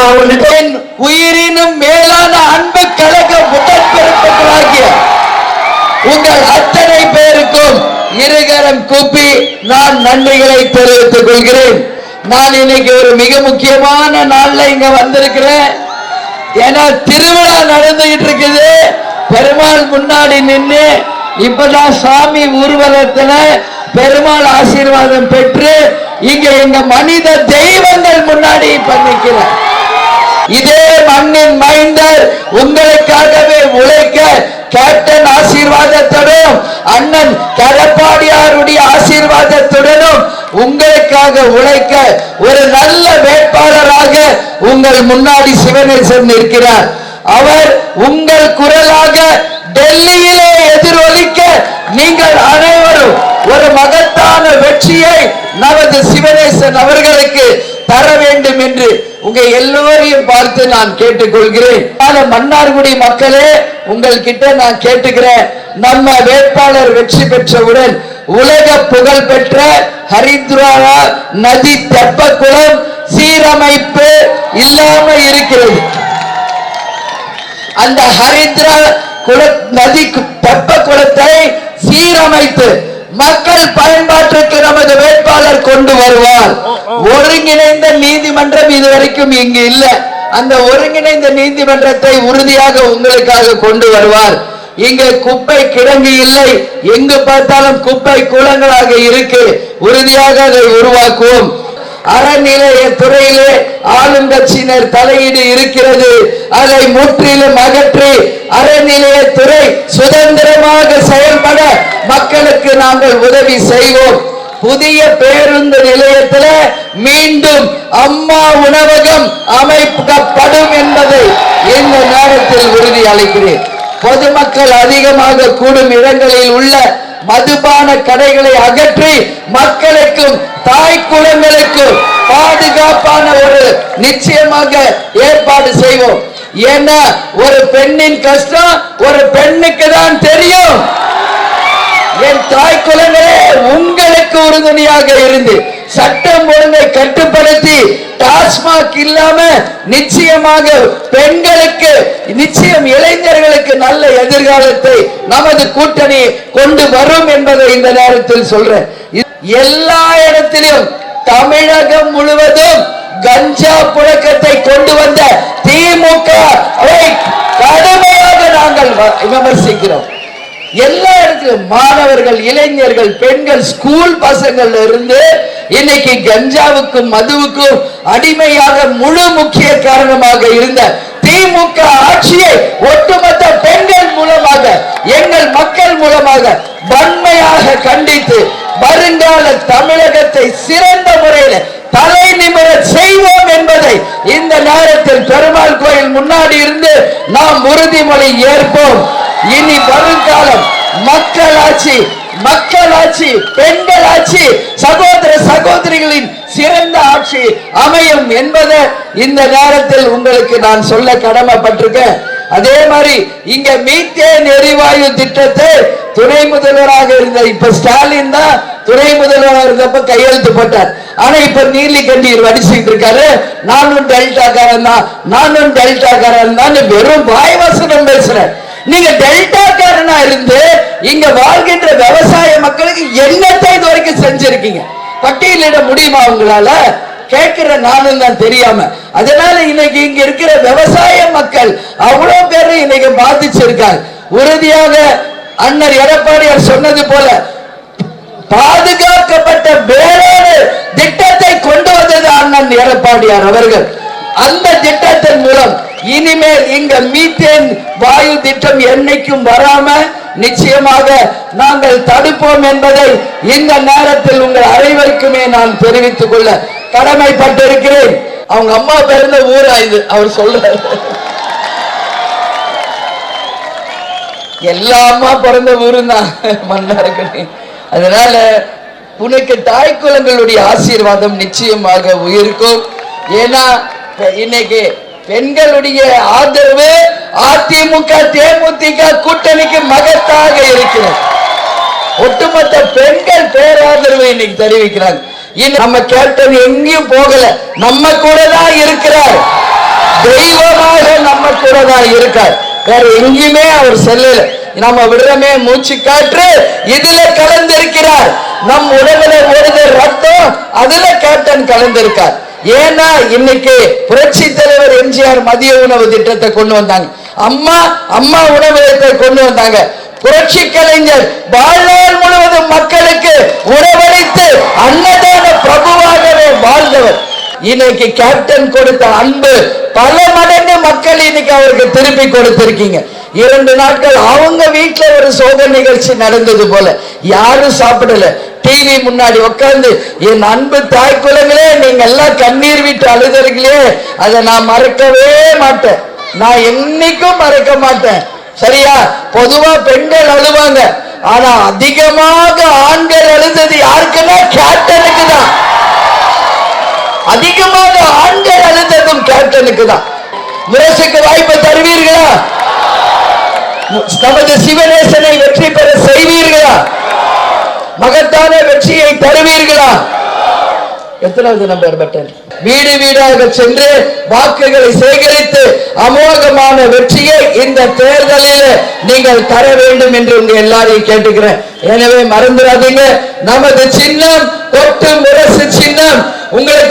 என் உயிரினும் மேலான அன்பு கழக உடன்பிறப்புகளாகிய உங்கள் அத்தனை பேருக்கும் இருகரம் கூப்பி நான் நன்றிகளை தெரிவித்துக் கொள்கிறேன். நான் இன்னைக்கு ஒரு மிக முக்கியமான நாள்ல இங்க வந்திருக்கிறேன். ஏன்னா திருவிழா நடந்துகிட்டு இருக்குது. பெருமாள் முன்னாடி நின்று இப்பதான் சாமி ஊர்வலத்துல பெருமாள் ஆசீர்வாதம் பெற்று இங்க எங்க மனித தெய்வங்கள் முன்னாடி இப்ப நிக்கிறேன் இதே மண்ணின் மைண்டர் உங்களுக்காகவே உழைக்க கேப்டன் ஆசீர்வாதத்துடனும் அண்ணன் கடப்பாடியாருடைய ஆசீர்வாதத்துடனும் உங்களுக்காக உழைக்க ஒரு நல்ல வேட்பாளராக உங்கள் முன்னாடி சிவனேசன் இருக்கிறார் அவர் உங்கள் குரலாக டெல்லியிலே எதிரொலிக்க நீங்கள் அனைவரும் ஒரு மகத்தான வெற்றியை நமது சிவனேசன் அவர்களுக்கு தர வேண்டும் என்று உங்க எல்லோரையும் பார்த்து நான் கேட்டுக்கொள்கிறேன். பல மன்னார்குடி மக்களே உங்கள்கிட்ட நான் கேட்டுக்கிறேன். நம்ம வேட்பாளர் வெற்றி பெற்றவுடன் உலக புகழ் பெற்ற ஹரித்வாரா நதி தெப்பக்குளம் சீரமைப்பு இல்லாம இருக்கிறது. அந்த ஹரித்ரா குள நதி கு- தெப்ப குளத்தை சீரமைத்து மக்கள் பயன்பாட்டிற்கு நமது வேட்பாளர் கொண்டு வருவார். ஒருங்கிணைந்த நீதிமன்றம் இதுவரைக்கும் இங்கு இல்லை. அந்த ஒருங்கிணைந்த நீதிமன்றத்தை உறுதியாக உங்களுக்காக கொண்டு வருவார். இங்கே குப்பை கிடங்கு இல்லை. எங்கு பார்த்தாலும் குப்பை குளங்களாக இருக்கு. உறுதியாக அதை உருவாக்குவோம். அறநிலைய துறையிலே ஆளுங்கட்சியினர் தலையீடு இருக்கிறது. அதை முற்றிலும் அகற்றி அறநிலையத்துறை சுதந்திரமாக செயல்பட மக்களுக்கு நாங்கள் உதவி செய்வோம். புதிய பேருந்து நிலையத்தில் மீண்டும் அம்மா உணவகம் அமைக்கப்படும் என்பதை இந்த நேரத்தில் உறுதி அளிக்கிறேன். பொதுமக்கள் அதிகமாக கூடும் இடங்களில் உள்ள மதுபான கடைகளை அகற்றி மக்களுக்கும் தாய் குளங்களுக்கும் பாதுகாப்பான ஒரு நிச்சயமாக ஏற்பாடு செய்வோம். ஏன்னா ஒரு பெண்ணின் கஷ்டம் ஒரு பெண்ணுக்கு தான் தெரியும். என் தாய் குலங்களே உறுதுணையாக இருந்து சட்டம் ஒழுங்கை கட்டுப்படுத்தி டாஸ்மாக் இல்லாம நிச்சயமாக பெண்களுக்கு நிச்சயம் இளைஞர்களுக்கு நல்ல எதிர்காலத்தை நமது கூட்டணி கொண்டு வரும் என்பதை இந்த நேரத்தில் சொல்றேன். எல்லா இடத்திலும் தமிழகம் முழுவதும் கஞ்சா புழக்கத்தை கொண்டு வந்த திமுக கடுமையாக நாங்கள் விமர்சிக்கிறோம். எல்லா இடத்திலும் மாணவர்கள் இளைஞர்கள் பெண்கள் ஸ்கூல் பசங்கள்ல இருந்து இன்னைக்கு கஞ்சாவுக்கும் மதுவுக்கும் அடிமையாக முழு முக்கிய காரணமாக இருந்த திமுக ஆட்சியை ஒட்டுமொத்த பெண்கள் மூலமாக எங்கள் மக்கள் மூலமாக வன்மையாக கண்டித்து வருங்கால தமிழகத்தை சிறந்த முறையில் தலை நிமிர செய்வோம் என்பதை இந்த நேரத்தில் பெருமாள் கோயில் முன்னாடி இருந்து நாம் உறுதிமொழி ஏற்போம். இனி வருங்காலம் மக்களாட்சி மக்களாட்சி பெண்கள் ஆட்சி சகோதர சகோதரிகளின் சிறந்த ஆட்சி அமையும் என்பதை இந்த நேரத்தில் உங்களுக்கு நான் சொல்ல கடமைப்பட்டிருக்கேன். அதே மாதிரி இங்க மீத்தேன் எரிவாயு திட்டத்தை துணை முதல்வராக இருந்த இப்ப ஸ்டாலின் தான் துணை முதல்வராக இருந்தப்ப கையெழுத்து போட்டார். ஆனா இப்ப நீலி கண்ணீர் வடிச்சுட்டு இருக்காரு. நானும் டெல்டாக்காரன் தான். நானும் டெல்டாக்காரன் தான். வெறும் வாய்வசனம் பேசுறேன். நீங்க டெல்டாக்காரனா இருந்து இங்க வாழ்கின்ற விவசாய மக்களுக்கு என்னத்தை இது வரைக்கும் செஞ்சிருக்கீங்க? பட்டியலிட முடியுமா உங்களால? கேட்கிற நானும் தான் தெரியாம. அதனால இன்னைக்கு இங்க இருக்கிற விவசாய மக்கள் அவ்வளவு பேரு இன்னைக்கு பாதிச்சிருக்காங்க. உறுதியாக அண்ணர் எடப்பாடியார் சொன்னது போல பாதுகாக்கப்பட்ட வேறொரு திட்டத்தை கொண்டு வந்தது அண்ணன் எடப்பாடியார் அவர்கள். அந்த திட்டத்தின் மூலம் இனிமேல் இங்க மீத்தேன் வாயு திட்டம் என்னைக்கும் வராம நிச்சயமாக நாங்கள் தடுப்போம் என்பதை இந்த நேரத்தில் உங்கள் அனைவருக்குமே நான் தெரிவித்துக் கொள்ள கடமைப்பட்டிருக்கிறேன். அவங்க அம்மா பிறந்த ஊரா இது? அவர் சொல்றாரு. எல்லா அம்மா பிறந்த ஊரும் தான் மன்னார்கனி அதனால உனக்கு தாய் குலங்களுடைய ஆசீர்வாதம் நிச்சயமாக உயிருக்கும். ஏன்னா இன்னைக்கு பெண்களுடைய ஆதரவு அதிமுக தேமுதிக கூட்டணிக்கு மகத்தாக இருக்கிறது. ஒட்டுமொத்த பெண்கள் பேராதரவு இன்னைக்கு தெரிவிக்கிறாங்க. நம்ம கேப்டன் எங்கேயும் போகல. நம்ம கூட தான் இருக்கிறார். தெய்வமாக நம்ம கூட தான் இருக்கார். வேற எங்கேயுமே அவர் செல்லல. நம்ம விடுறமே மூச்சு காற்று இதுல கலந்திருக்கிறார். நம் உடம்புல ஓடுத ரத்தம் அதுல கேப்டன் கலந்திருக்கார். ஏன்னா இன்னைக்கு புரட்சி தலைவர் எம்ஜிஆர் மதிய உணவு திட்டத்தை கொண்டு வந்தாங்க. அம்மா அம்மா உணவகத்தை கொண்டு வந்தாங்க. புரட்சி கலைஞர் வாழ்நாள் முழுவதும் மக்களுக்கு உணவளித்து அன்னதான பிரபுவாகவே வாழ்ந்தவர். இன்னைக்கு கேப்டன் கொடுத்த அன்பு பல மடங்கு மக்கள் இன்னைக்கு அவருக்கு திருப்பி கொடுத்திருக்கீங்க. இரண்டு நாட்கள் அவங்க வீட்டில் ஒரு சோதனை நிகழ்ச்சி நடந்தது போல. யாரும் சாப்பிடல. டிவி முன்னாடி உட்கார்ந்து என் அன்பு தாய் குலங்களே நீங்க எல்லாம் கண்ணீர் விட்டு அழுதுறீங்களே அதை நான் மறக்கவே மாட்டேன். நான் என்னைக்கும் மறக்க மாட்டேன். சரியா? பொதுவா பெண்கள் அழுவாங்க. ஆனா அதிகமாக ஆண்கள் அழுதது யாருக்குன்னா கேப்டனுக்கு தான். அதிகமாக ஆண்கள் அழுந்ததும் கேப்டனுக்கு தான். முரசுக்கு வாய்ப்பை தருவீர்களா? நமது சிவநேசனை வெற்றி பெற செய்வீர்களா? மகத்தான வெற்றியை தருவீர்களா? எத்தனாவது நம்பர் பட்டன்? வீடு வீடாக சென்று வாக்குகளை சேகரித்து அமோகமான வெற்றியை இந்த தேர்தலில் நீங்கள் தர வேண்டும் என்று உங்க எல்லாரையும் கேட்டுக்கிறேன். எனவே மறந்துடாதீங்க. நமது சின்னம் தொட்டு முரசு சின்னம் உங்களுக்கு